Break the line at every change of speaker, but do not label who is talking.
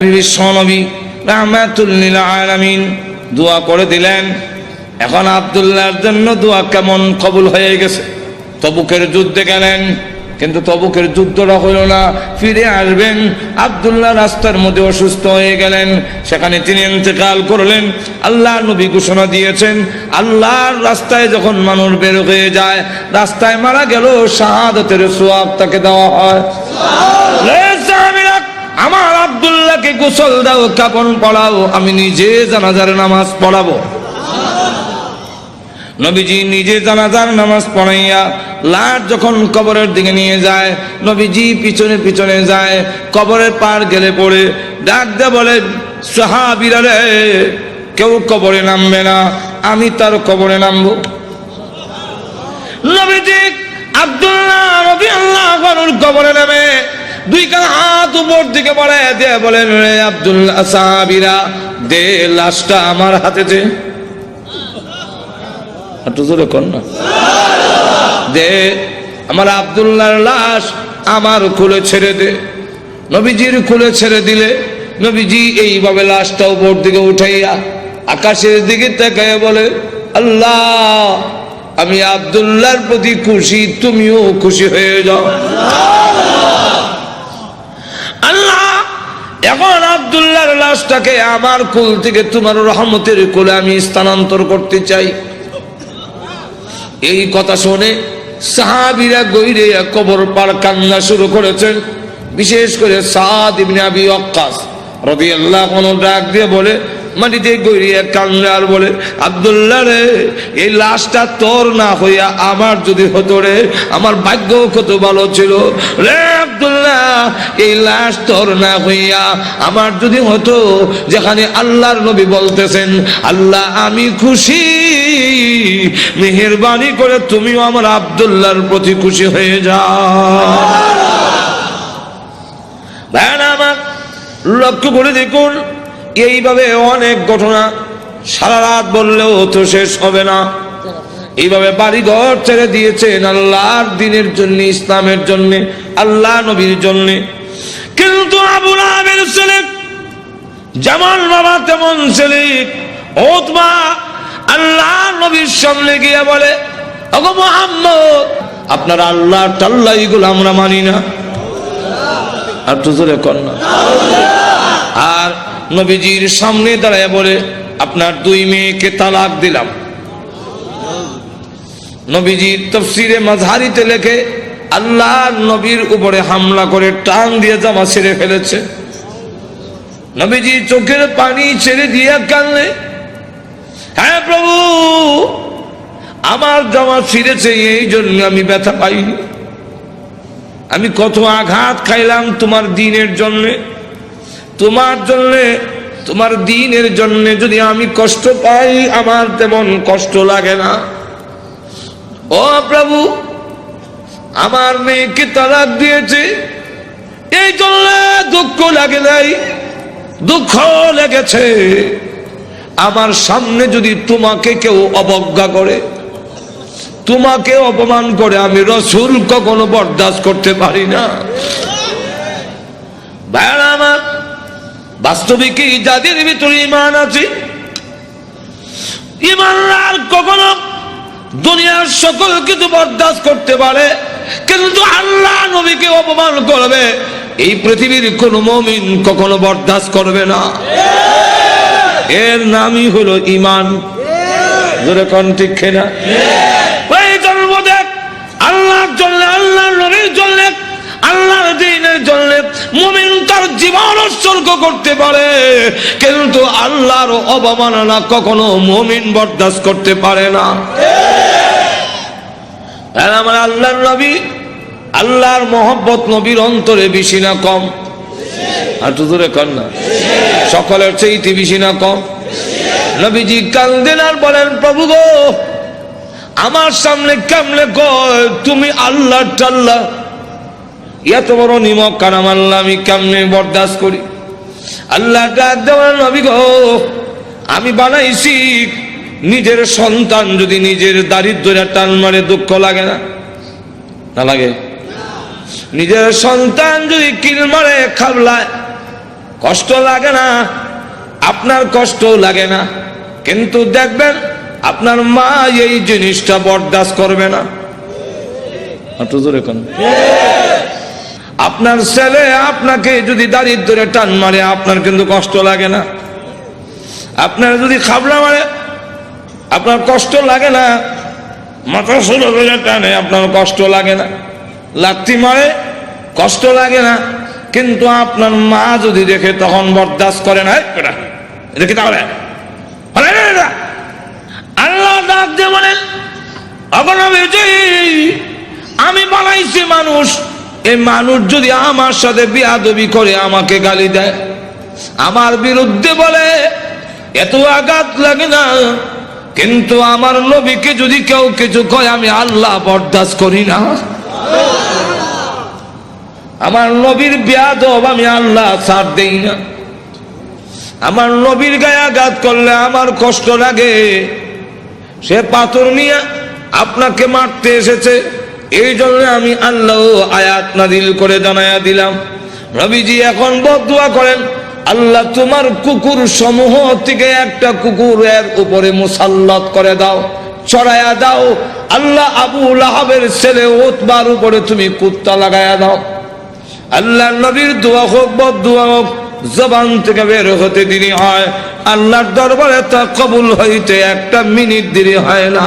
বিশ্বনবী দোয়া করে দিলেন। এখন আব্দুল্লাহর জন্য দোয়া কেমন কবুল হয়ে গেছে? তবুকের যুদ্ধে গেলেন, কিন্তু তবুকের যুদ্ধটা হলো না। ফিরে আসবেন, আবদুল্লাহ রাস্তার মধ্যে অসুস্থ হয়ে গেলেন। সেখানে তিনি ইন্তেকাল করলেন। আল্লাহ নবী ঘোষণা দিয়েছেন, আল্লাহর রাস্তায় যখন মানুষ বের হয়ে যায়, রাস্তায় মারা গেল শাহাদতের সোয়াব তাকে দেওয়া হয়। আমার আব্দুল্লাহকে গোসল দাও, কাপড় পড়াও আমি নিজে জানাজার নামাজ পড়াবো। নবীজি নিজে জানাজার নামাজ পড়াইয়া লাট যখন কবরের দিকে নিয়ে যায়, নবীজি পিছনে পিছনে যায়, কবরের পার গেলে পড়ে, ডাক দে বলে, সাহাবিরা রে, কেউ কবরে নামবে না, আমি তার কবরে নামবো। নবীজি আব্দুল্লাহ রবি আল্লাহ কবরে নামে দুই কান হাত উপর দিকে বলে দিয়ে বলেন, রে আব্দুল্লাহ সাহাবিরা দে লাশটা আমার হাতে দে। জোরে কর না। দে, আমার আব্দুল্লাহর লাশ আমার খুলে ছেড়ে দে। নবীজির খুলে ছেড়ে দিলে নবীজি এইভাবে লাশটা উপর দিকে উঠাইয়া আকাশের দিকে তাকায় বলে, আল্লাহ, আমি আব্দুল্লাহর প্রতি খুশি, তুমিও খুশি হয়ে যাও। এখন আবদুল্লাহর লাশটাকে আমার কুল থেকে তোমার রহমতের কোলে আমি স্থানান্তর করতে চাই। এই কথা শুনে সাহাবিরা গৈরে কবর পার কান্না শুরু করেছেন। বিশেষ করে সাদ ইবনে আবি অক্কাস রবি আল্লাহ আনহু ডাক দিয়ে বলে মাটিতে গৈরিয়া কান্না আর বলে আব্দুল্লাহ রে এই লাশটা তোর না হইয়া আমার যদি হতো রে আমার ভাগ্য কত ভালো ছিল? রে আব্দুল্লাহ এই লাশ তোর না হইয়া আমার যদি হতো যেখানে আল্লাহর নবী বলতেছেন আল্লাহ আমি খুশি। মেহেরবানি করে তুমিও আমার আব্দুল্লাহর প্রতি খুশি হয়ে যাও। লক্ষ্য করে দেখুন এইভাবে অনেক ঘটনা সারা রাত বললেও তো শেষ হবে না। এইভাবে বাড়ি ঘর ছেড়ে দিয়েছেন আল্লাহর দিনের জন্য, ইসলামের জন্য, আল্লাহ নবীর জন্য। কিন্তু আবুল আবের ছেলে যেমন বাবা তেমন ছেলে ওতমা আল্লাহ নবীর সামনে গিয়ে বলে, ওগো মোহাম্মদ, আপনার আল্লাহ টাল্লা এগুলো আমরা মানি না। আর তো জোরে কর না। নবীজির সামনে দাঁড়ায় বলে, আপনার দুই মেয়েকে তালাক দিলাম। নবীজির তফসিরে মাঝারিতে লেখে, আল্লাহ নবীর উপরে হামলা করে টান দিয়ে জামা ছেড়ে ফেলেছে। নবীজি চোখের পানি ছেড়ে দিয়ে কানলে হ্যাঁ প্রভু, আমার জামা ছিঁড়েছে, এই জন্য আমি ব্যথা পাইনি। আমি কত আঘাত খাইলাম তোমার দিনের জন্যে। তোমার জন্যে, তোমার দিনের জন্য যদি আমি কষ্ট পাই, আমার তেমন কষ্ট লাগে না। ও প্রভু, আমার মেয়েকে তালাক দিয়েছে। এই জন্য দুঃখ লাগে নাই, দুঃখ লেগেছে। আমার সামনে যদি তোমাকে কেউ অবজ্ঞা করে, তোমাকে অপমান করে, আমি রসুল কখনো বরদাস্ত করতে পারি না। ভাইয়ারা আমার বাস্তবিকই যাদের ভিতরে ইমান আছে? ইমানদার কখনো দুনিয়ার সকল কিছু বরদাস্ত করতে পারে, কিন্তু আল্লাহ নবীকে অপমান করবে। এই পৃথিবীর কোন মমিন কখনো বরদাস্ত করবে না। এর নামই হলো ইমান জোরে কন আল্লাহর জন্য, আল্লাহর নবীর জন্য, আল্লাহর দিনের জন্য মুমিন তার জীবন উৎসর্গ করতে পারে, কিন্তু আল্লাহর অবমাননা কখনো মমিন বরদাস্ত করতে পারে না। আমার আল্লাহর নবী, আল্লাহর মহব্বত নবীর অন্তরে বেশি না কম। আর তো দূরে কর না। সকলের চেয়ে বেশি না কম। নবীজি কান্দেন আর বলেন, প্রভু গো, আমার সামনে কেমনে কয়? তুমি আল্লাহ টাল্লাহ এত বড় নিমক কারাম আল্লাহ আমি কেমনে বরদাস্ত করি? আল্লাহ দেওয়ার নবী গো, আমি বানাইছি নিজের সন্তান, যদি নিজের দারিদ্র টান মারে দুঃখ লাগে না? না লাগে? নিজের সন্তান যদি কিল মারে খাবলায়, কষ্ট লাগে না? আপনার কষ্ট লাগে না। কিন্তু দেখবেন, আপনার মা এই জিনিসটা বরদাস্ত করবে না। জোরে কোন। আপনার ছেলে আপনাকে যদি দারিদ্রে টান মারে, আপনার কিন্তু কষ্ট লাগে না। আপনার যদি খাবলা মারে, আপনার কষ্ট লাগে না। মাথা শুরু করে টানে, আপনার কষ্ট লাগে না। লাত্তি মারে, কষ্ট লাগে না। কিন্তু আপনার মা যদি দেখে, তখন বরদাস্ত করে না। দেখি তাহলে? আল্লাহ ডাক দিয়ে বলেন আমি বানাইছি মানুষ এই মানুষ যদি আমার সাথে বিয়াদবি করে, আমাকে গালি দেয়, আমার বিরুদ্ধে বলে, এত আঘাত লাগে না। কিন্তু আমার নবীকে যদি কেউ কিছু কয়, আমি আল্লাহ বরদাস্ত করি না। আমার নবীর বিয়াদব আমি আল্লাহ ছাড় দেই না। আমার নবীর গায়ে আঘাত করলে আমার কষ্ট লাগে। সে পাথর নিয়ে আপনাকে মারতে এসেছে। এই জন্য আমি আল্লাহ আয়াত নাদিল করে জানায়া দিলাম। রবিজি এখন বদুয়া করেন, আল্লাহ তোমার কুকুর সমূহ থেকে একটা কুকুর কুকুরের উপরে মুসাল্লাত করে দাও চড়াইয়া দাও। আল্লাহ আবু লাহাবের ছেলে ওতবার উপরে তুমি কুত্তা লাগায়া দাও। আল্লাহ নবীর দোয়া হোক, বদুয়া হোক, জবান থেকে বের হতে দেরি হয়। আল্লাহর দরবারে তা কবুল হইতে একটা মিনিট দেরি হয় না।